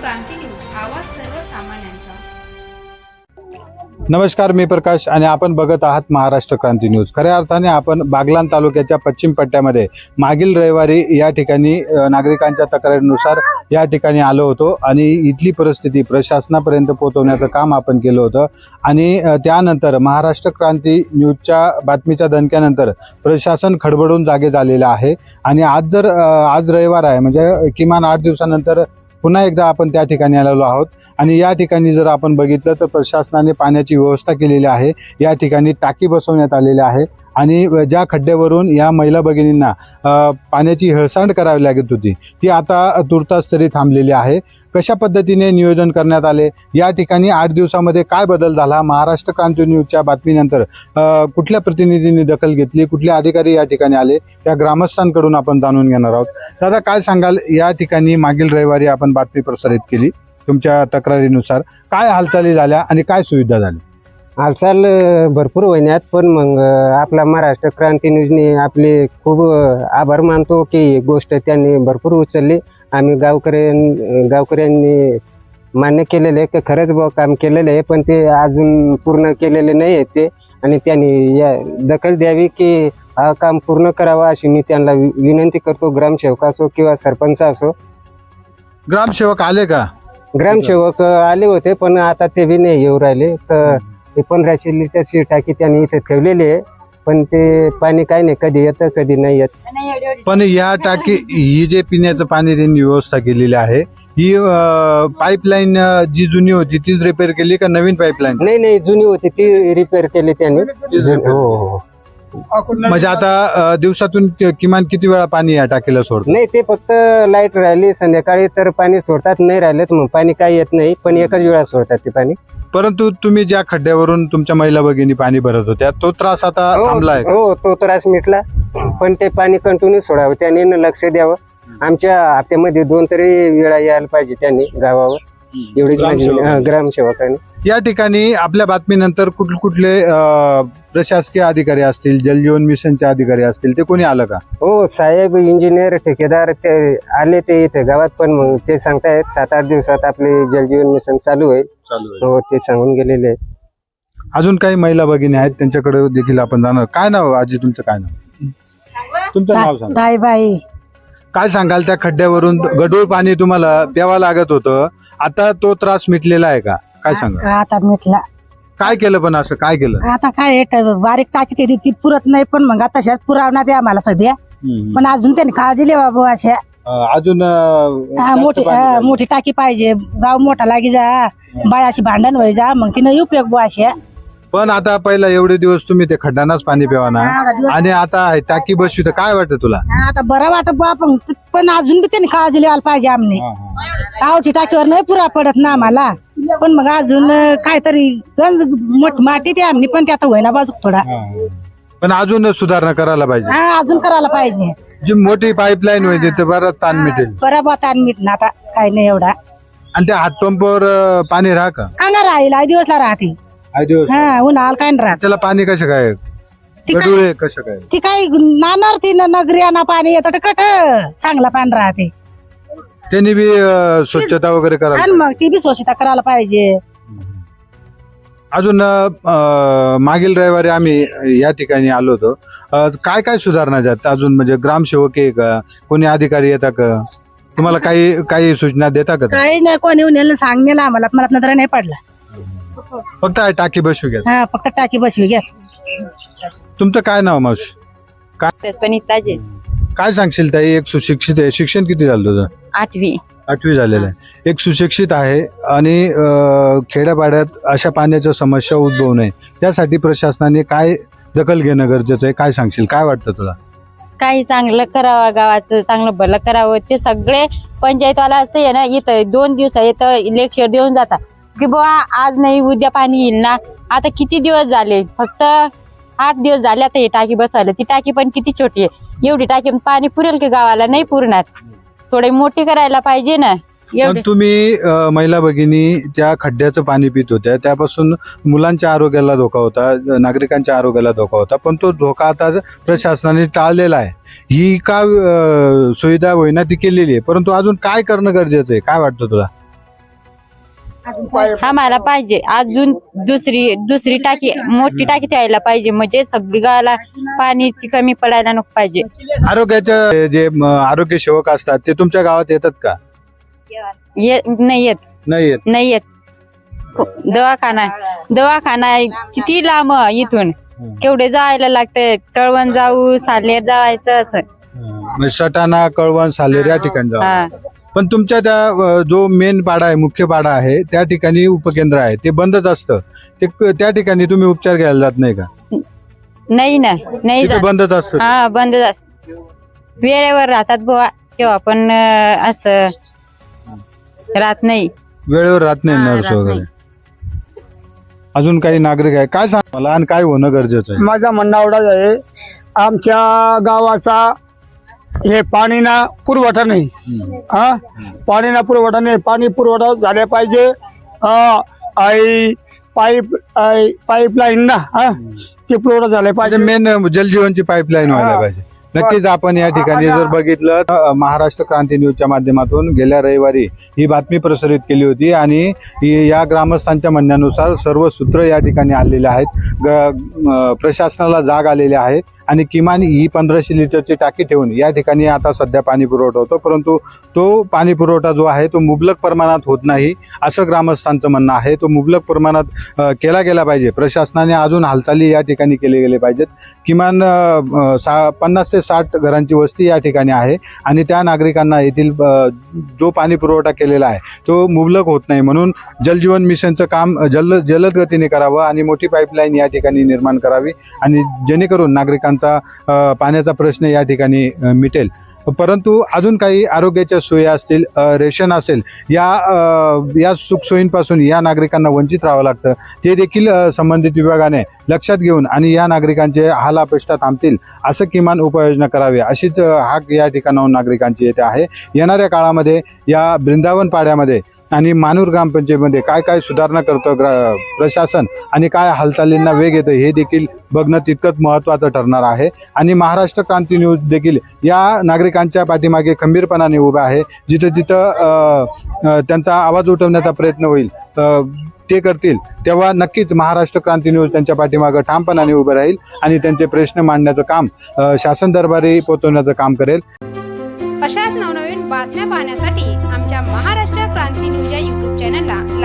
क्रांती news. आवाज सर्वसामान्यांचा नमस्कार मी प्रकाश आणि आपण बघत आहात महाराष्ट्र क्रांती न्यूज. खऱ्या अर्थाने आपण बागलान तालुक्याच्या पश्चिम पट्ट्यामध्ये मागील रविवारी या ठिकाणी नागरिकांच्या तक्रारीनुसार या ठिकाणी आलो होतो आणि इथली परिस्थिती प्रशासनापर्यंत पोहोचवण्याचं काम आपण केलं होतं. आणि त्यानंतर महाराष्ट्र क्रांती न्यूजच्या बातमीच्या दणक्यानंतर प्रशासन खडबडून जागे झालेलं आहे. आणि आज जर आज रविवार आहे म्हणजे किमान आठ दिवसानंतर पुन्हा एकदा आपण त्या ठिकाणी आलेलो आहोत. आणि या ठिकाणी जर आपण बघितलं तर प्रशासनाने पाण्याची व्यवस्था केलेली आहे. या ठिकाणी टाकी बसवण्यात आलेली आहे. आणि ज्या खड्ड्यावरून या महिला भगिनींना पाण्याची हेळसांड करावी लागत होती ती आता तुर्तास तरी थांबलेली आहे. कशा पद्धतीने नियोजन करण्यात आले? या ठिकाणी आठ दिवसामध्ये काय बदल झाला? महाराष्ट्र क्रांती न्यूजच्या बातमीनंतर कुठल्या प्रतिनिधींनी दखल घेतली? कुठले अधिकारी या ठिकाणी आले? त्या ग्रामस्थांकडून आपण जाणून घेणार आहोत. दादा काय सांगाल? या ठिकाणी मागील रविवारी आपण बातमी प्रसारित केली तुमच्या तक्रारीनुसार. काय हालचाली झाल्या आणि काय सुविधा झाली? हालचाल भरपूर होण्यात पण मग आपला महाराष्ट्र क्रांती न्यूजने आपले खूप आभार मानतो की ही गोष्ट त्यांनी भरपूर उचलली. आम्ही गावकऱ्यां गावकऱ्यांनी मान्य केलेलं आहे की खरंच बुवा काम केलेलं आहे पण ते अजून पूर्ण केलेले नाही आहे ते. आणि त्यांनी या दखल द्यावी की हा काम पूर्ण करावा अशी मी त्यांना वि- विनंती करतो. ग्रामसेवक असो किंवा सरपंच असो. ग्रामसेवक आले का? ग्रामसेवक आले होते पण आता ते बी नाही येऊ राहिले. तर ते पंधराशे लिटरची टाकी त्यांनी इथे ठेवलेली आहे. पण ते पाणी काय नाही कधी येतं कधी नाही येत. पण या टाकी ही जे पिण्याचं पाणी त्यांनी व्यवस्था केलेली आहे ही पाईपलाईन जी जुनी होती तीच रिपेअर केली का नवीन पाईपलाईन नाही नाही जुनी होती ती रिपेअर केली त्यांनी. repair हो हो म्हणजे आता अ, दिवसातून कि- किमान किती वेळा पाणी या टाकीला सोडतं नाही ते फक्त लाइट राहिली संध्याकाळी तर पाणी सोडतात नाही राहिले तर मग पाणी काही येत नाही पण एकच वेळा सोडतात ते पाणी. परंतु तुम्ही ज्या खड्ड्यावरून तुमच्या महिला भगिनी पाणी भरत होत्या तो त्रास आता हो, थांबलाय हो तो त्रास मिटला. पण ते पाणी कंटिन्यू सोडावं त्यांनी न लक्ष द्यावं. आमच्या हप्त्यामध्ये दोन तरी वेळा यायला पाहिजे त्यांनी गावावर. एवढीच माझी ग्रामसेवकांनी. हा, ग्रामसेवकांनी. या ठिकाणी आपल्या बातमीनंतर कुठले कुठले अ, प्रशासकीय अधिकारी असतील जलजीवन मिशनचे अधिकारी असतील ते कोणी आलं का? हो साहेब इंजिनियर ठेकेदार ते आले ते इथे गावात पण मग ते सांगतायत सात आठ दिवसात आपले जलजीवन मिशन चालू होईल. हो ते सांगून गेलेले आहेत. अजून काही महिला भगिनी आहेत त्यांच्याकडे देखील आपण जाणार. काय नाव आजी तुमचं काय नाव? तुमचं नाव सांगा. काय सांगाल त्या खड्ड्यावरून? गढूळ पाणी तुम्हाला प्यावं लागत होतं. आता तो त्रास मिटलेला आहे का? काय सांगा आता मिटला. काय केलं पण असं? काय केलं? आता काय हे ट- बारीक टाकीची ती- ती पुरत नाही पण मग आता तशात पुरावण्यात आहे आम्हाला सध्या. पण अजून त्यांनी काळजी लिहा बाबा अशा. अजून हा, जास्त मोठी पाणी हा, पाहिजे. मोठी टाकी पाहिजे. गाव मोठा लागी जा. बायाशी भांडण व्हाय जा. मग तिनं उपयोग बुवा अशा. पण आता पहिला एवढे दिवस तुम्ही ते खड्ड्यानाच पाणी प्यावा ना. हा, दिवस- आणि आता हे टाकी बसवी तर काय वाटतं तुला? हा, आता बरं वाटत बुवा पण पण अजून बी त्यांनी काळजी लिहायला पाहिजे आमने. गावची टाकीवर नाही पुरा पडत ना आम्हाला. पण मग अजून अं, काहीतरी गंज मोठ माती ते आमनी पण ते आता होईना बाजू थोडा. पण अजून सुधारणा करायला पाहिजे. हा अजून करायला पाहिजे. जी मोठी पाईपलाईन होती ते बरंच ताण मिटेल. बरं बुवा ताण मिटणं आता काही नाही एवढा. आणि त्या हातपंपावर अं, पाणी राहा का? हा ना राहील आई दिवसला राहते. आठ दिवस हा उन्हाळा काय नाही राहत. त्याला पाणी कसं काय? ती काय- गडुळे कसं काय? ती काही नाणार ती न- नगरियाना पाणी येतं तर कट चांगला पाणी राहते. त्यांनी बी अं, स्वच्छता वगैरे आणि मग ती बी स्वच्छता करायला पाहिजे. अजून अं, मागील रविवारी आम्ही या ठिकाणी आलो होतो. अं, काय काय सुधारणा जात अजून म्हणजे ग्रामसेवक आहे का? कोणी अधिकारी येतात का? तुम्हाला काही काही सूचना देता का? ते? काही नाही कोणी येऊन सांगण्याला आम्हाला. मला नजर नाही पडला. फक्त आहे टाकी बसू घ्या. हा फक्त टाकी बसवी घ्या. तुमचं काय नाव मावशी? पण काय सांगशील ताई? एक सुशिक्षित आहे. शिक्षण किती झालं तुझं? आठवी. आठवी झालेलं आहे. एक सुशिक्षित आहे आणि खेड्यापाड्यात अशा पाण्याच्या समस्या उद्भवू नये. त्यासाठी प्रशासनाने काय दखल घेणं गरजेचं आहे काय सांगशील? काय वाटतं तुला? काही चांगलं करावं गावाचं चांगलं भलं करावं ते सगळे पंचायतवाला असं आहे ना इथं दोन दिवस इथं लेक्चर देऊन जातात. की बुवा आज नाही उद्या पाणी येईल ना. आता किती दिवस झाले? फक्त आठ दिवस झाले आता ही टाकी बसवायला. ती टाकी पण किती छोटी आहे? एवढी टाकी पाणी पुरेल की गावाला? नाही पुरणार. थोडी मोठी करायला पाहिजे ना. पण एवढी तुम्ही महिला भगिनी ज्या खड्ड्याचं पाणी पित होत्या त्यापासून मुलांच्या आरोग्याला धोका होता नागरिकांच्या आरोग्याला धोका होता पण तो धोका आता प्रशासनाने टाळलेला आहे. ही का सुविधा होईना ती केलेली आहे. परंतु अजून काय करणं गरजेचं आहे? काय वाटतं तुला? आम्हाला पाहिजे. अजून दुसरी दुसरी टाकी मोठी टाकी ठेवायला पाहिजे. म्हणजे सगळी गावाला पाण्याची कमी पडायला नको पाहिजे. आरोग्याच्या जे म, आरोग्य सेवक असतात ते तुमच्या गावात येतात का? ये नाही येत. नाही येत. नाही येत. दवाखाना दवाखाना किती लांब इथून. केवढे जायला लागते. कळवण जाऊ सालेर जायचं असं. म्हणजे सटाणा कळवण सालेर या ठिकाणी हा. पण तुमच्या त्या जो मेन पाडा आहे मुख्य पाडा आहे त्या ठिकाणी उपकेंद्र आहे. ते बंदच असतं. ते क- त्या ठिकाणी तुम्ही उपचार घ्यायला जात नाही का? नाही ना नाही तिथे जात. बंदच असतं हा बंद असत. वेळेवर राहतात बुवा किंवा पण अं, असं राहत नाही. वेळेवर राहत नाही हा, नर्स राहत वगैरे. नाही. अजून काही नागरिक आहे? काय सांग मला? आणि काय होणं गरजेचं आहे? माझा म्हणणं एवढाच आहे. आमच्या गावाचा हे पाणीना पुरवठा नाही. हा? पाणीना पुरवठा नाही. पाणी पुरवठा झाले पाहिजे. हा, आई पाईप आई- पाईपलाईन ना हा? ते पुरवठा झाले म्हणजे पाहिजे. मेन जलजीवनची पाईपलाईन व्हायला. पाहिजे. नक्कीच आपण या ठिकाणी जर बघितलं तर, महाराष्ट्र क्रांती न्यूजच्या माध्यमातून गेल्या रविवारी ही बातमी प्रसारित केली होती आणि या ग्रामस्थांच्या म्हणण्यानुसार सर्व सूत्र या ठिकाणी आलेले आहेत. ग- प्रशासनाला जाग आलेली आहे आणि किमान ही पंधराशे लिटरची टाकी ठेवून या ठिकाणी आता सध्या पाणी पुरवठा होतो. परंतु तो पाणी पुरवठा जो आहे तो मुबलक प्रमाणात होत नाही असं ग्रामस्थांचं म्हणणं आहे. तो मुबलक प्रमाणात केला गेला पाहिजे. प्रशासनाने अजून हालचाली या ठिकाणी केले गेले पाहिजेत. किमान सा पन्नास ते साठ घरांची वस्ती या ठिकाणी आहे. आणि त्या नागरिकांना येथील जो पाणी पुरवठा केलेला आहे तो मुबलक होत नाही. म्हणून जलजीवन मिशनचं काम जल जलद गतीने करावं आणि मोठी पाईपलाईन या ठिकाणी निर्माण करावी. आणि जेणेकरून नागरिकांचा पाण्याचा प्रश्न या ठिकाणी मिटेल. परंतु अजून काही आरोग्याच्या सोयी असतील रेशन असेल या या सुखसोयींपासून या नागरिकांना वंचित राहावं लागतं. ते देखील संबंधित विभागाने लक्षात घेऊन आणि या नागरिकांचे हाल अपेष्टा थांबतील असं किमान उपाययोजना करावी अशीच हाक या ठिकाणाहून नागरिकांची येते आहे. येणाऱ्या काळामध्ये या बृंदावन पाड्यामध्ये आणि मानूर ग्रामपंचायतीमध्ये काय काय सुधारणा करतं ग्रा प्रशासन आणि काय हालचालींना वेग येतं हे देखील बघणं तितकंच महत्त्वाचं ठरणार आहे. आणि महाराष्ट्र क्रांती न्यूज देखील या नागरिकांच्या पाठीमागे खंबीरपणाने उभा आहे. जिथं तिथं त्यांचा आवाज उठवण्याचा प्रयत्न होईल ते करतील तेव्हा नक्कीच महाराष्ट्र क्रांती न्यूज त्यांच्या पाठीमागं ठामपणाने उभं राहील आणि त्यांचे प्रश्न मांडण्याचं काम शासन दरबारी पोहोचवण्याचं काम करेल. अशाच नवनवीन बातम्या पाहण्यासाठी आमच्या महाराष्ट्र